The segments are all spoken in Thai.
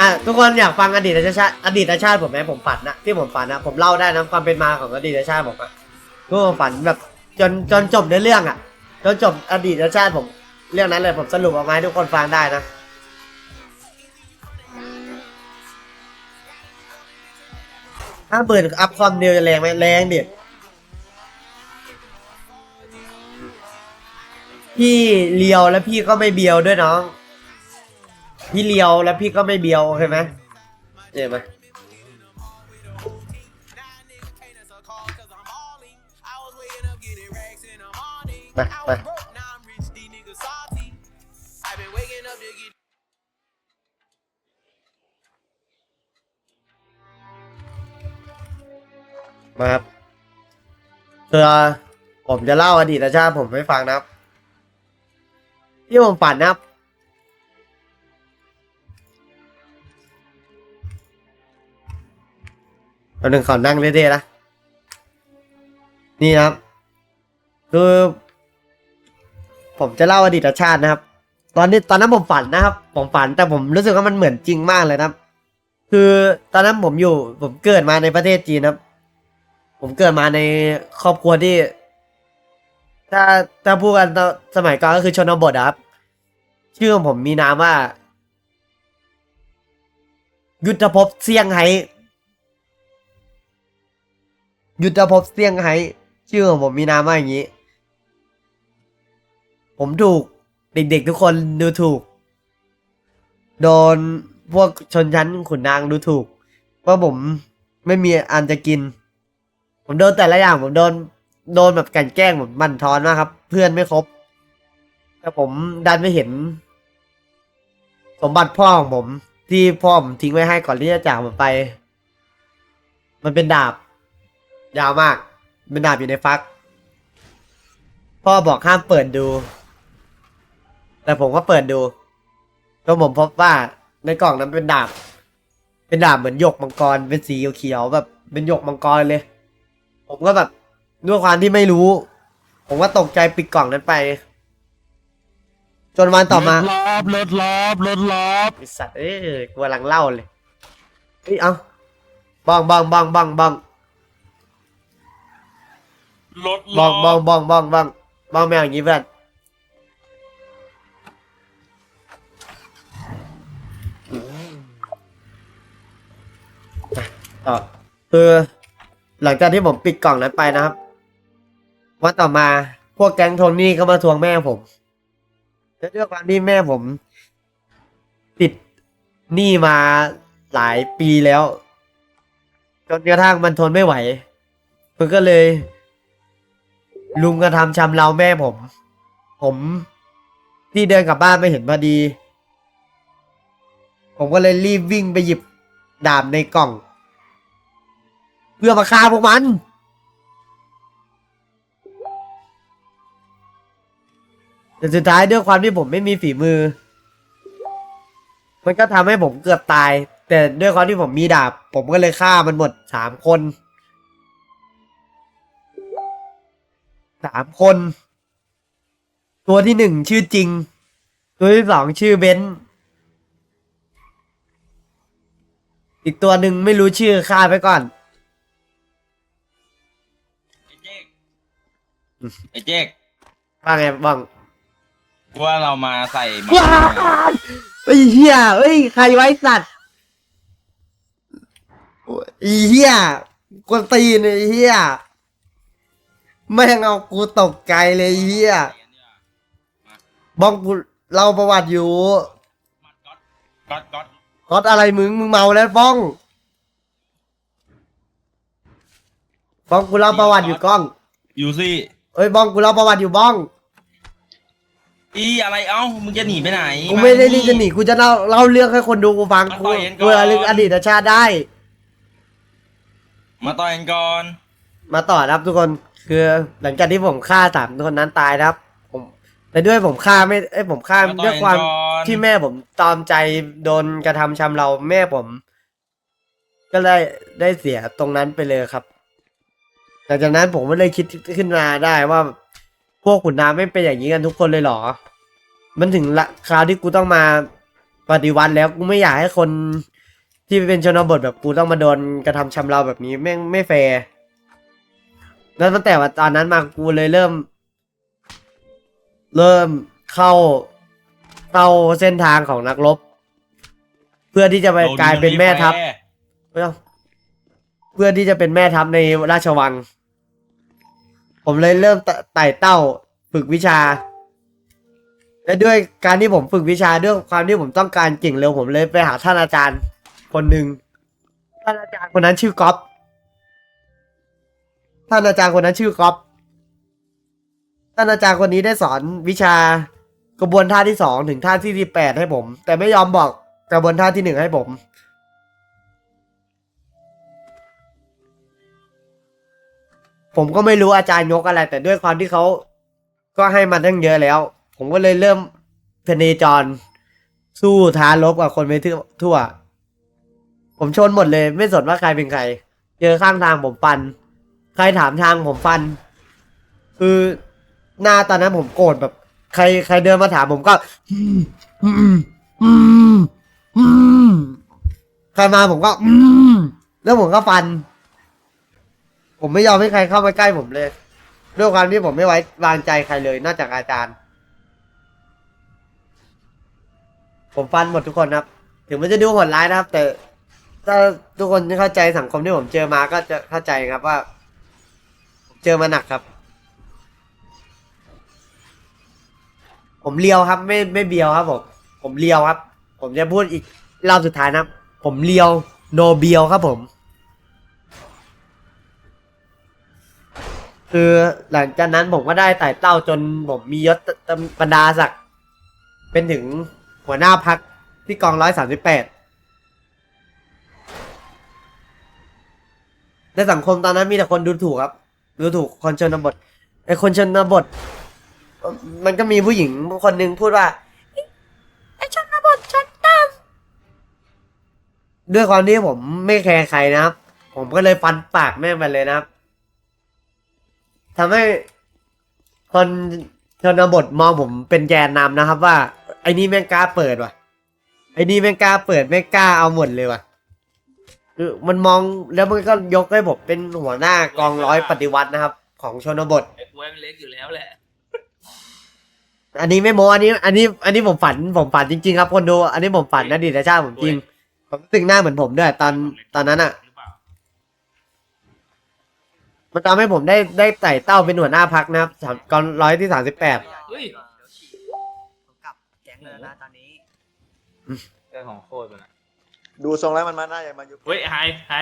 อะทุกคนอยากฟังอดีตชาติอดีตชาติผมไหมผมฝันนะที่ผมฝันนะผมเล่าได้นะความเป็นมาของอดีตชาติผมอะทุก็ผมฝันแบบจนจนจบในเรื่องอะจนจบอดีตชาติผมเรื่องนั้นเลยผมสรุปออกมาให้ทุกคนฟังได้นะถ้าเปิดอัพความเร็วจะแรงไหมแรงดิพี่เลียวแล้วพี่ก็ไม่เบียวด้วยน้อง พี่เลียวแล้วพี่ก็ไม่เบียวโอเคไหมเห็นไหมไปไปมาครับคือผมจะเล่าอดีตชาติผมให้ฟังนะครับ ที่ผมฝันนะครับ เอาหนึ่งขอนั่งเท่ๆนะ นี่นะครับ คือ ผมจะเล่าอดีตชาตินะครับ ตอนนี้ตอนนั้นผมฝันนะครับ ผมฝันแต่ผมรู้สึกว่ามันเหมือนจริงมากเลยนะครับ คือตอนนั้นผมอยู่ ผมเกิดมาในประเทศจีนครับ ผมเกิดมาในครอบครัวที่ ถ้าถ้าพูดกันตอสมัยก่อนก็คือชนบทครับ ชื่อของผมมีนามว่า ยุทธภพเซี่ยงไฮ้ ยุทธภพเซี่ยงไฮ้ชื่อของผมมีนามว่าอย่างนี้ ผมถูกเด็กๆทุกคนดูถูก โดนพวกชนชั้นขุนนางดูถูกว่าผมไม่มีอันจะกิน ผมโดนแต่ละอย่าง ผมโดนโดนแบบกันแกล้งผมบั่นทอนมากครับ เพื่อนไม่ครบ แต่ผมดันไม่เห็น สมบัติพ่อของผม ที่พ่อผมทิ้งไว้ให้ก่อนที่จะจากผมไป มันเป็นดาบ ยาวมากเป็นดาบอยู่ในฟัก พ่อบอกห้ามเปิดดู แต่ผมก็เปิดดูแล้วผมพบว่าในกล่องนั้นเป็นดาบ เป็นดาบเหมือนหยกมังกร เป็นสีเขียวๆแบบ เป็นหยกมังกรเลย ผมก็แบบด้วยความที่ไม่รู้ ผมก็ตกใจปิดกล่องนั้นไป จนวันต่อมารถลอบรถลอบรถลอบไอสัตว์เอ้ยกูกำลังเล่าเลยเฮ้ยเอาบ้องบ้องบ้องบ้องบ้อง รถลบ้อองบ้องบ้องบ้องบ้องบ้องแมวอย่างงี้เพื่อนต่อคือหลังจากที่ผมปิดกล่องนั้นไปนะครับ วันต่อมาพวกแก๊งโทนี่ก็มาทวงแม่ผมและด้วยความที่แม่ผม ติดหนี้มาหลายปีแล้ว จนกระทั่งมันทนไม่ไหวมันก็เลย ลุงกระทำชำเราแม่ผม ผมที่เดินกลับบ้านไม่เห็นพอดี ผมก็เลยรีบวิ่งไปหยิบดาบในกล่อง เพื่อมาฆ่าพวกมัน แต่สุดท้ายด้วยความที่ผมไม่มีฝีมือ มันก็ทำให้ผมเกือบตาย แต่ด้วยความที่ผมมีดาบ ผมก็เลยฆ่ามันหมดสามคน สามคน ตัวที่หนึ่งชื่อจริง ตัวที่สองชื่อเบนซ์อีกตัวหนึ่งไม่รู้ชื่อฆ่าไปก่อน ไอ้เจ๊กไอ้เจ๊กว่าไงบ้างกูว่าเรามาใส่มาว้าวไอ้เหี้ยเอ้ยใครไว้สัตว์ไอ้เหี้ยกวนตีนไอ้เหี้ย แม่งเอากูตกใจเลยไอ้เหี้ยบ้องกูเล่าประวัติอยู่ก๊อตก๊อตก๊อตอะไรมึงมึงเมาแล้วบ้องบ้องกูเล่าประวัติอยู่กล้องอยู่สิเอ้ยบ้องกูเล่าประวัติอยู่บ้อง อีอะไรเอ้ามึงจะหนีไปไหนกูไม่ได้นี่จะหนีกูจะเล่าเล่าเรื่องให้คนดูกูฟังกูกูระลึกอดีตชาติได้ มาต่อยกันก่อน มาต่อนะครับทุกคน คือหลังจากที่ผมฆ่าสามคนนั้นตายนะครับ ผมแต่ด้วยผมฆ่าไม่เอ้ยผมฆ่ามาต่ด้อวยยกันความก่อน ที่แม่ผมตอมใจโดนกระทำชำเราแม่ผม ก็ได้ได้เสียตรงนั้นไปเลยครับ หลังจากนั้นผมก็เลยคิดขึ้นมาได้ว่า พวกขุนนางไม่เป็นอย่างนี้กันทุกคนเลยเหรอ มันถึงละคราวที่กูต้องมาปฏิวัติแล้วกูไม่อยากให้คนที่เป็นชนบทแบบกูต้องมาโดนกระทำชำเราแบบนี้แม่งไม่แฟร์ แล้วตั้งแต่ว่าตอนนั้นมากูเลยเริ่ม เริ่มเข้าเข้าเส้นทางของนักรบ เพื่อที่จะไปกลายเป็นแม่ทัพไม่ต้องเพื่อที่จะเป็นแม่ทัพในราชวัง ผมเลยเริ่มไตไต่เต้าฝึกวิชา และด้วยการที่ผมฝึกวิชาด้วยความที่ผมต้องการเก่งเร็วผมเลยไปหาท่านอาจารย์คนหนึ่งท่านอาจารย์คนนั้นชื่อก๊อฟ ท่านอาจารย์คนนั้นชื่อก๊อฟท่านอาจารย์คนนี้ได้สอนวิชากระบวนท่าที่สองถึงท่าที่ที่แปดให้ผม แต่ไม่ยอมบอกกระบวนท่าที่หนึ่งให้ผม ผมก็ไม่รู้อาจารย์ยกอะไร แต่ด้วยความที่เขาก็ให้มาตั้งเยอะแล้ว ผมก็เลยเริ่มพเนจร สู้ท้าลบกับคนไปทั่ว ผมชนหมดเลย ไม่สนว่าใครเป็นใคร เจอข้างทางผมฟัน ใครถามทางผมฟัน คือหน้าตอนนั้นผมโกรธแบบ ใครใครเดินมาถามผมก็ใครมาผมก็แล้วผมก็ฟัน ผมไม่ยอมให้ใครเข้ามาใกล้ผมเลยด้วยความที่ผมไม่ไว้วางใจใครเลย นอกจากอาจารย์ ผมฟันหมดทุกคนครับ ถึงมันจะดูโหดร้ายนะครับ แต่ถ้าทุกคนที่เข้าใจสังคมที่ผมเจอมาก็จะเข้าใจครับว่า เจอมาหนักครับ ผมเลียวครับ ไม่ไม่เบียวครับผมผมเลียวครับ ผมจะพูดอีกรอบสุดท้ายนะครับผมเลียวโนเบียวครับผม คือหลังจากนั้นผมก็ได้ไต่เต้าจนผมมียศตบรรดาศักดิ์เป็นถึงหัวหน้าพักที่กองร้อยสามสิบแปดในสังคมตอนนั้นมีแต่คนดูถูกครับ ดูถูกคนชนบทไอคนชนบท มันก็มีผู้หญิงคนหนึ่งพูดว่าไอชนบทฉันตามด้วยความที่ผมไม่แคร์ใครนะครับ ผมก็เลยฟันปากแม่งไปเลยนะครับทำให้คนชนบทมองผมเป็นแกนนำนะครับ ว่าไอ้นี่แม่งกล้าเปิดว่ะไอ้นี่แม่งกล้าเปิดแม่งกล้าเอาหมดเลยว่ะ คือมันมองแล้วมันก็ยกให้ผมเป็นหัวหน้ากองร้อยปฏิวัตินะครับ ของชนบท ไอ้กล้วยมันเล็กอยู่แล้วแหละ อันนี้ไม่โมอันนี้ อันนี้ อันนี้ผมฝันผมฝันจริงๆครับคนดูอันนี้ผมฝันนะดีแต่ชาติผมจริง ผมรู้สึกหน้าเหมือนผมด้วย ตอนตอนนั้นอะ หรือเปล่ามันทำให้ผมได้ได้ไต่เต้าเป็นหัวหน้าพักนะครับสามกองร้อยที่สามสิบแปด เฮ้ยผมกลับแก๊งเลยนะตอนนี้ เรื่องของโคตรมันอะ ดูทรงแล้วมันมาน่าจะมายุบเฮ้ยไฮไฮ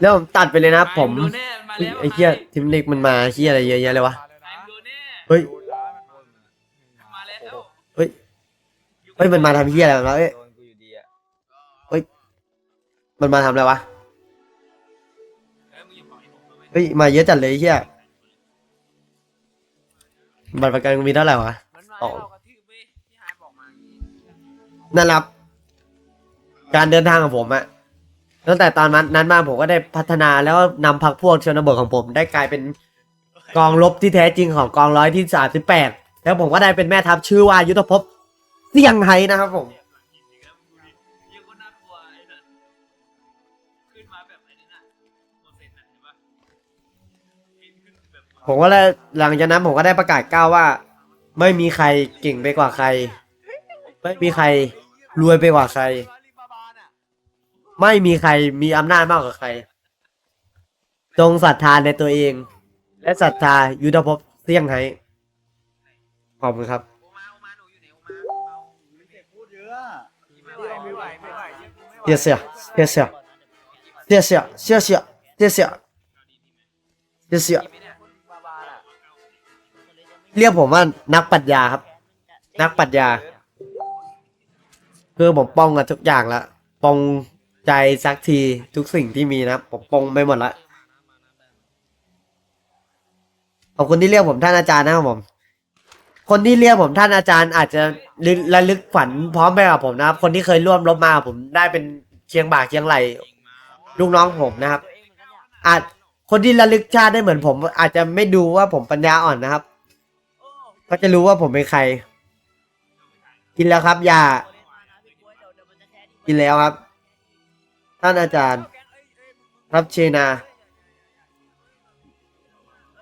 แล้วผมตัดไปเลยนะครับผมดูแน่มันมาแล้วไอ้เหี้ยทีมเล็กมันมาเหี้ยอะไรเยอะแยะเลยวะไฮดูแน่เฮ้ย มาแล้วเฮ้ย เฮ้ยมันมาทำเหี้ยอะไรวะเอ้ย โดนกูอยู่ดีอะมันมาทำอะไรวะเฮ้ยมึงอย่าปล่อยผมนะเว้ยเฮ้ยมาเยอะจัดเลยไอ้เหี้ยบัตรประกันกูมีเท่าไหร่วะ มันมาอ๋อแล้วเรากระทืบเว้ยที่ไฮบอกมานั่นแหละครับ การเดินทางของผมอะตั้งแต่ตอนนั้นนั้นมาผมก็ได้พัฒนาแล้วนำพักพวกชนบทของผม ได้กลายเป็นกองรบที่แท้จริงของกองร้อยที่สามสิบแปดแล้วผมก็ได้เป็นแม่ทัพชื่อว่ายุทธภพเซี่ยงไฮ้นะครับผม ยังก็น่ากลัวไอ้นั่นขึ้นมาแบบไอ้นั่นน่ะโมเสสน่ะเห็นปะขึ้นขึ้นแบบผมก็เลยหลังจากนั้นผมก็ได้ประกาศก้าวว่า ไม่มีใครเก่งไปกว่าใคร ไม่มีใครรวยไปกว่าใคร ไม่มีใครมีอำนาจมากกว่าใคร จงศรัทธาในตัวเอง และศรัทธายุทธภพเสี่ยงไห้ขอบคุณครับ เสียเสียเสียเสียเสียเสียเสียเสียเสียเสียเสียเสียเรียกผมว่านักปัชญาครับ นักปัชญา คือผมป้องกันทุกอย่างละป้อง ใจสักทีทุกสิ่งที่มีนะผมปองไปหมดละขอบคุณที่เรียกผมท่านอาจารย์นะครับผม คนที่เรียกผมท่านอาจารย์ อาจจะระลึกฝันพร้อมไปกับผมนะครับ คนที่เคยร่วมรบมากับผมได้เป็นเชียงบ่าเชียงไหลลูกน้องผมนะครับ อาจคนที่ระลึกชาติได้เหมือนผม อาจจะไม่ดูว่าผมปัญญาอ่อนนะครับก็จะรู้ว่าผมเป็นใคร กินแล้วครับยากินแล้วครับ ท่านอาจารย์ ครับเชนา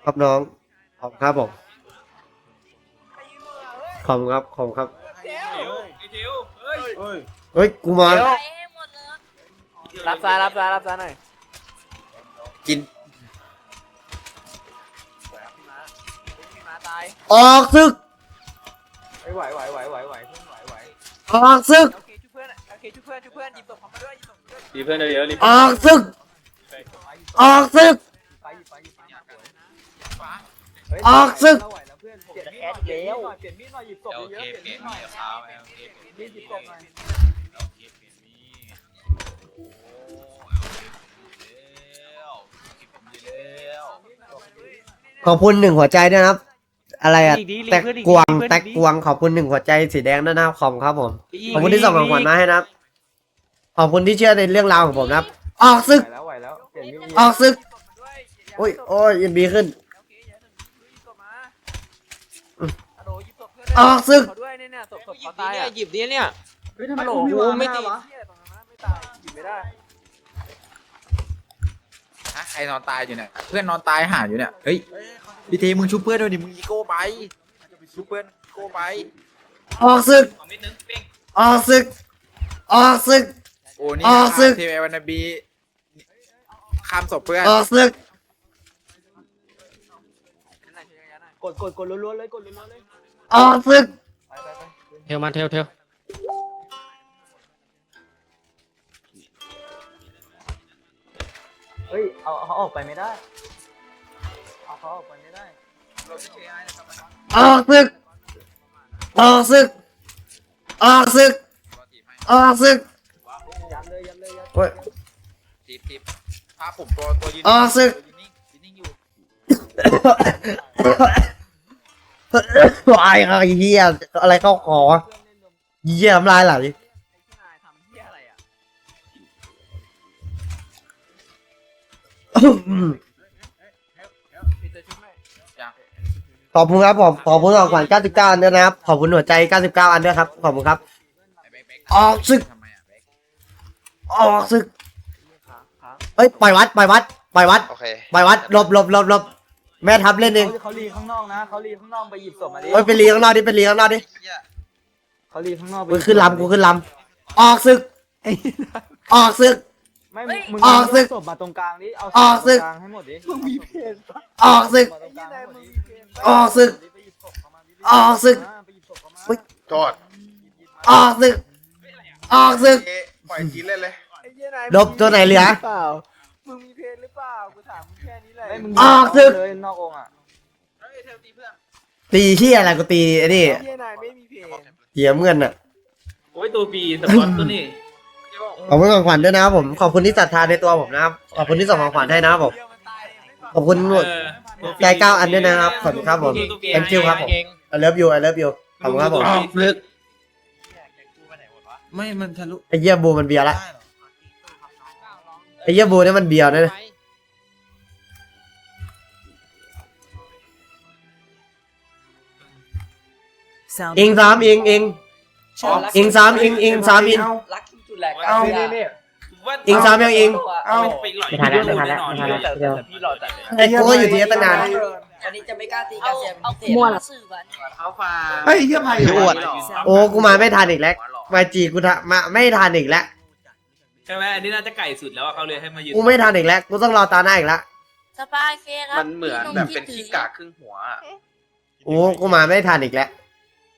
ครับน้อง ขอบคุณครับผม ขอบคุณครับ ขอบคุณครับไอ้ทิวเฮ้ยเฮ้ยเฮ้ย กูมารับซ้ายรับซ้ายรับซ้ายหน่อยกิน พี่มาตายออกซึก ไหวไหวไหวไหวไหวเพื่อนไหวไหวออกซึก โอเคช่วยเพื่อนโอเคช่วยเพื่อนช่วยเพื่อนหยิบศพเขามาด้วยหยิบศพมาด้วย รีเพื่อนเยอะๆรีออกซึก ออกซึกไปไปไปไปออกซึกไหวแล้วเพื่อนเปลี่ยนมีดหน่อยเปลี่ยนมีดหน่อยเปลี่ยนมีดหน่อยหยิบศพเยอะๆเปลี่ยนมีดหน่อยมีดหยิบศพหน่อยขอบคุณหนึ่งหัวใจด้วยนะครับ อะไรอะแตกกวงแตกกวงขอบคุณหนึ่งหัวใจสีแดงด้วยนะครับขอบคุณครับผมขอบคุณที่ส่งของขวัญมาให้นะครับ ขอบคุณที่เชื่อในเรื่องราวของผมนะครับ ออกซึก ไหวแล้วไหวแล้วเปลี่ยนมีดออกซึกศพมาด้วยโอ้ยโอ้ยยินดีขึ้นโอเคอย่าหนึ่งหยิบศพมาฮัลโหลหยิบศพเพื่อนออกซึกเขาด้วยเนี่ยเนี่ยศพศพเขาตายอะหยิบดิเนี่ยฮัลโหลกูไม่ตีเหี้ยตรงนั้นนะไม่ตายหยิบไม่ได้ฮะใครนอนตายอยู่เนี่ย เพื่อนนอนตายหาอยู่เนี่ย เฮ้ยพี่เทมึงชุบเพื่อนด้วยดิ มึงอีโก้ไปชุบเพื่อนอีโก้ไป ออกซึกเอามิดนึงเป้งออกซึก ออกซึก โอ้นี่อ๋อซึ่ง ทีเอวันนาบีข้ามศพเพื่อนออกซึกนั่นน่ะช่วยกันหน่อยกดกดกดรัวๆเลยกดรัวๆเลยออกซึกไปไปไปเทลมาเทลเทลเฮ้ยเอาเขาออกไปไม่ได้เอาเขาออกไปไม่ได้ออกซึกออกซึกออกซึกออกซึกยัน เลยยันเลยยันโอ้ยทีบทีบภาพผมตัวตัวยืนอ๋อซึ่งตัวยืนนิ่งยืนนิ่งอยู่ไอ้ไอ้เหี้ยอะไรเข้าคอเหี้ยน้ำลายไหลไอ้ที่นายทำเหี้ยอะไรอะพี่เตอร์ช่วยหน่อยยังขอบคุณครับผมขอบคุณของขวัญ99อันด้วยนะครับ ขอบคุณหัวใจ 99 อันด้วยครับ ขอบคุณครับ ไอ้เบ๊กเบ๊กออกศึก ทำไม อะเบ๊กออกซึกค้างค้างเอ้ยปล่อยวัดปล่อยวัดปล่อยวัดโอเคปล่อยวัดหลบหลบหลบหลบแม่ทับเล่นเองเขาลีข้างนอกนะเขาลีข้างนอกไปหยิบศพมาดิเอ้ยไปรีข้างนอกดิไปรีข้างนอกดิเขาลีข้างนอกไปกูขึ้นลำกูขึ้นลำออกซึกออกซึกไม่มึงมึงออกศึกศพมาตรงกลางดิเอาศพออกศึกมาตรงกลางให้หมดดิมึงมีเพจออกซึกมาตรงกลางให้หมดดิออกศึกไปหยิบศพเข้ามาดิออกศึกไปหยิบศพเข้ามาอุ๊ยโทษออกซึกออกซึกเอ๊ะปล่อยกินเล่นเลยไอ้เหี้ย นายลบตัวไหนเหลือเปล่ามึงมีเพจหรือเปล่า กูถามมึงแค่นี้แหละมึงออกศึก เลยนอกองค์อะเฮ้ยเทลตีเพื่อนตีที่อะไรกูตีไอ้นี่ไอ้เหี้ยนายไม่มีเพจเหี้ยเงินอะโอ้ยตัวปีสปอตตัวนี้ขอบคุณของขวัญด้วยนะครับผมขอบคุณที่ศรัทธาในตัวผมนะครับขอบคุณที่ส่งของขวัญให้นะครับผมขอบคุณเออตัวฟรีใจเก้าอันด้วยนะครับขอบคุณครับผม thank you ครับผม I love you I love you ขอบคุณครับผมออกลึก ไม่ มันทะลุไอ้เยี่ยบูมันเบียร์ละ ได้เหรอ ไอ้เยี่ยบูเนี่ยมันเบียร์นะเนี่ยอิงสามอิงอิงอิงสามอิงอิงสามอิงรักที่จุดแหลกเอา นี่นี่ว่าอิงสามยังอิง เอาไปหล่อยไม่ทันแล้วไม่ทันแล้วน่นอนไม่ทันแล้วแต่เดี๋ยวแต่พี่หล่อจัดเลยไอ้กูก็อยู่ที่นี่ตั้งนาน วันนี้จะไม่กล้าตีกาเอาเซียนเอาพิเสีเศยษงมาสื่อวันเขาฟาเฮ้ยเฮียไผ่อ้วนโอ้กูมาไม่ทันอีกแล้วมาจีกูทะมาไม่ทันอีกแล้ว ใช่ไหมอันนี้น่าจะไก่สุดแล้วอะเขาเลยให้มายืนกูไม่ทันอีกแล้วกูต้องรอตาหน้าอีกแล้วสปายเฟครับมันเหมือนแบบเป็นขี้กากครึ่งหัวอะโอ้กูมาไม่ทันอีกแล้ว